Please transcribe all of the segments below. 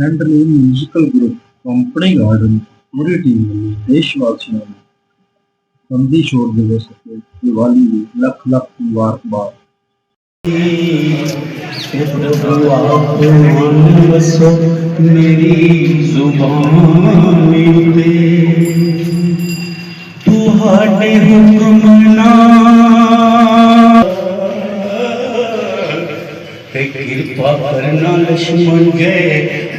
ಲ್ಯಾಂಡ್ರೀನ್ musical group company garden ਪੂਰੀ team ਵੱਲੋਂ ਦੇਸ਼ ਵਾਸੀਆਂ ਨੂੰ ਬੰਦੀ ਛੋੜ ਦਿਵਸ ਤੇ ਦੀਵਾਲੀ ਦੀ ਲੱਖ ਲੱਖ ਮੁਬਾਰਕਬਾਦ ਤੁਹਾਡੇ ਕਿਰਪਾ ਕਰਨਾ ਲਛਮਣ ਲక్ష్మణ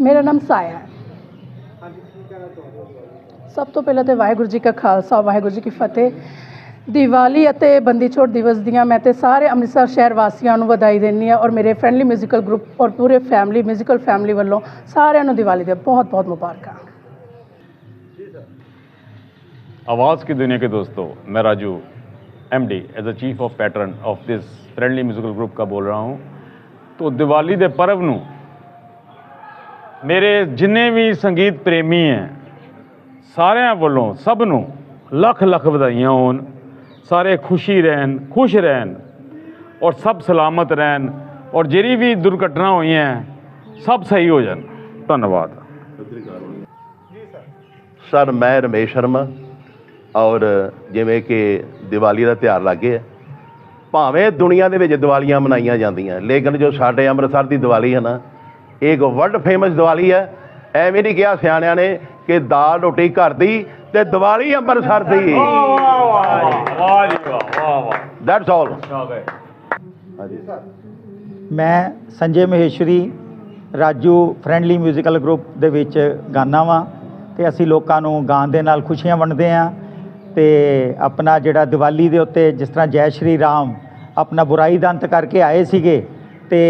ਮੇਰਾ ਨਾਮ ਸਾਇਆ ਸਭ ਤੋਂ ਪਹਿਲਾਂ ਤੇ ਵਾਹਿਗੁਰੂ ਜੀ ਕਾ ਖਾਲਸਾ, ਵਾਹਿਗੁਰੂ ਜੀ ਕੀ ਫਤਿਹ। ਦੀਵਾਲੀ ਅਤੇ ਬੰਦੀ ਛੋੜ ਦਿਵਸ ਦੀਆਂ ਮੈਂ ਤੇ ਸਾਰੇ ਅੰਮ੍ਰਿਤਸਰ ਸ਼ਹਿਰ ਵਾਸੀਆਂ ਨੂੰ ਵਧਾਈ ਦਿੰਨੀ ਆ ਔਰ ਮੇਰੇ ਫਰੈਂਡਲੀ 뮤지컬 ਗਰੁੱਪ ਔਰ ਪੂਰੇ ਫੈਮਿਲੀ ਮਿਊਜ਼ੀਕਲ ਫੈਮਿਲੀ ਵੱਲੋਂ ਸਾਰਿਆਂ ਨੂੰ ਦੀਵਾਲੀ ਦੇ ਬਹੁਤ ਬਹੁਤ ਮੁਬਾਰਕਾਂ। ਆਵਾਜ਼ ਕੀ ਦੁਨੀਆ ਕੇ ਦੋਸਤੋ? ਮੈਂ Raju. MD as a chief of patron of this friendly musical group का बोल रहा हूँ तो ਦੀਵਾਲੀ ਦੇ ਪਰਵ ਨੂੰ ਮੇਰੇ ਜਿੰਨੇ ਵੀ ਸੰਗੀਤ ਪ੍ਰੇਮੀ ਹੈ ਸਾਰਿਆਂ ਵੱਲੋਂ ਸਭ ਨੂੰ ਲੱਖ ਲੱਖ ਵਧਾਈਆਂ ਹੋਣ ਸਾਰੇ ਖੁਸ਼ੀ ਰਹਿਣ ਖੁਸ਼ ਰਹਿਣ ਔਰ ਸਭ ਸਲਾਮਤ ਰਹਿਣ ਔਰ ਜਿਹੜੀ ਵੀ ਦੁਰਘਟਨਾ ਹੋਈਆਂ ਸਭ ਸਹੀ ਹੋ ਜਾਣ ਧੰਨਵਾਦ ਸਰ ਮੈਂ ਰਮੇਸ਼ ਸ਼ਰਮਾ ਔਰ ਜਿਵੇਂ ਕਿ ਦੀਵਾਲੀ ਦਾ ਤਿਉਹਾਰ ਲੱਗੇ ਹੈ ਭਾਵੇਂ ਦੁਨੀਆ ਦੇ ਵਿੱਚ ਦੀਵਾਲੀਆਂ ਮਨਾਈਆਂ ਜਾਂਦੀਆਂ ਲੇਕਿਨ ਜੋ ਸਾਡੇ ਅੰਮ੍ਰਿਤਸਰ ਦੀ ਦੀਵਾਲੀ ਹੈ ਨਾ ਇਹ ਇੱਕ ਵਰਲਡ ਫੇਮਸ ਦੀਵਾਲੀ ਹੈ। ਐਵੇਂ ਨਹੀਂ ਕਿਹਾ ਸਿਆਣਿਆਂ ਨੇ ਕਿ ਦਾਲ ਰੋਟੀ ਘਰ ਦੀ ਤੇ ਦੀਵਾਲੀ ਅੰਮ੍ਰਿਤਸਰ ਦੀ। ਵਾਹ ਵਾਹ ਵਾਹ ਵਾਹ ਦੈਟਸ ਆਲ ਮੈਂ Sanjay Maheshwari Raju friendly musical group ਦੇ ਵਿੱਚ ਗਾਨਾ ਵਾਂ ਤੇ ਅਸੀਂ ਲੋਕਾਂ ਨੂੰ ਗਾਣ ਦੇ ਨਾਲ ਖੁਸ਼ੀਆਂ ਵੰਡਦੇ ਆਂ। ਤੇ ਆਪਣਾ ਜਿਹੜਾ ਦੀਵਾਲੀ ਦੇ ਉੱਤੇ ਜਿਸ ਤਰ੍ਹਾਂ ਜੈ ਸ਼੍ਰੀ ਰਾਮ ਆਪਣਾ ਬੁਰਾਈ ਦਾ ਅੰਤ ਕਰਕੇ ਆਏ ਸੀਗੇ ਤੇ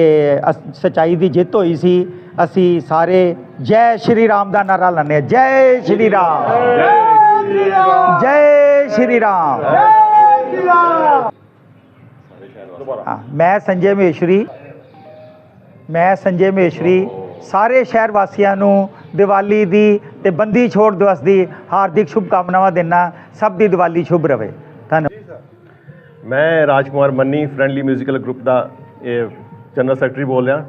ਸੱਚਾਈ ਦੀ ਜਿੱਤ ਹੋਈ ਸੀ। ਅਸੀਂ ਸਾਰੇ ਜੈ ਸ਼੍ਰੀ ਰਾਮ ਦਾ ਨਾਰਾ ਹਾਂ। ਜੈ ਸ਼੍ਰੀ ਰਾਮ। ਜੈ ਸ਼੍ਰੀ ਰਾਮ। ਮੈਂ ਸੰਜੇ ਮਹੇਸ਼ਵਰੀ। ਮੈਂ ਸੰਜੇ ਮਹੇਸ਼ਵਰੀ। ਸਾਰੇ ਸ਼ਹਿਰ ਵਾਸੀਆਂ ਨੂੰ ਦੀਵਾਲੀ ਦੀ ਤੇ ਬੰਦੀ ਛੋੜ ਦਿਵਸ ਦੀ ਹਾਰਦਿਕ ਸ਼ੁਭਕਾਮਨਾਵਾਂ ਦਿੰਦਾ ਸਭ ਦੀ ਦੀਵਾਲੀ ਸ਼ੁਭ ਰਵੇ। ਧੰਨਵਾਦ। ਮੈਂ ਰਾਜਕੁਮਾਰ ਮੰਨੀ ਫ੍ਰੈਂਡਲੀ ਮਿਊਜ਼ੀਕਲ ਗਰੁੱਪ ਦਾ ਇਹ ਜਨਰਲ ਸੈਕਟਰੀ ਬੋਲ ਰਿਹਾ।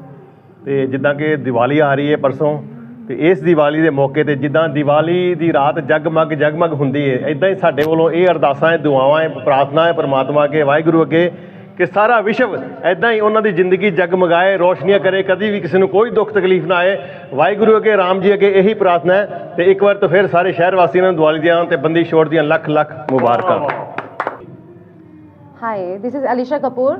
ਤੇ ਜਿੱਦਾਂ ਕਿ ਦੀਵਾਲੀ ਆ ਰਹੀ ਹੈ ਪਰਸੋਂ, ਤੇ ਇਸ ਦੀਵਾਲੀ ਦੇ ਮੌਕੇ ਤੇ ਜਿੱਦਾਂ ਦੀਵਾਲੀ ਦੀ ਰਾਤ ਜਗਮਗ ਜਗਮਗ ਹੁੰਦੀ ਹੈ ਇਦਾਂ ਹੀ ਸਾਡੇ ਵੱਲੋਂ ਇਹ ਅਰਦਾਸਾਂ ਹੈ ਦੁਆਵਾਂ ਹੈ ਪ੍ਰਾਰਥਨਾ ਹੈ ਪਰਮਾਤਮਾ ਅੱਗੇ, ਵਾਹਿਗੁਰੂ ਅੱਗੇ ਕਿ ਸਾਰਾ ਵਿਸ਼ਵ ਇਦਾਂ ਹੀ ਉਹਨਾਂ ਦੀ ਜ਼ਿੰਦਗੀ ਜਗਮਗਾਏ ਰੋਸ਼ਨੀਆਂ ਕਰੇ ਕਦੀ ਵੀ ਕਿਸੇ ਨੂੰ ਕੋਈ ਦੁੱਖ ਤਕਲੀਫ ਨਾ ਆਏ ਵਾਹਿਗੁਰੂ ਅੱਗੇ ਰਾਮ ਜੀ ਅੱਗੇ ਇਹੀ ਪ੍ਰਾਰਥਨਾ ਹੈ ਤੇ ਇੱਕ ਵਾਰ ਤਾਂ ਫਿਰ ਸਾਰੇ ਸ਼ਹਿਰ ਵਾਸੀਆਂ ਨੂੰ ਦੀਵਾਲੀ ਦੀਆਂ ਤੇ ਬੰਦੀ ਛੋੜ ਦੀਆਂ ਲੱਖ ਲੱਖ ਮੁਬਾਰਕਾਂ hi this is Alisha Kapoor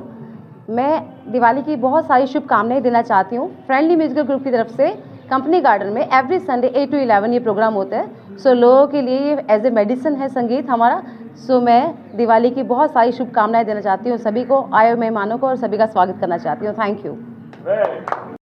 मैं दिवाली की बहुत सारी शुभकामनाएं देना चाहती हूँ फ्रेंडली म्यूजिकल ग्रुप की तरफ से कंपनी गार्डन में every Sunday eight to eleven ये प्रोग्राम होता है सो लोगों के लिए ये एज ए मेडिसिन है संगीत हमारा सो मैं दिवाली की बहुत सारी शुभकामनाएं देना चाहती हूँ सभी को आए हुए मेहमानों को और सभी का स्वागत करना चाहती हूँ थैंक यू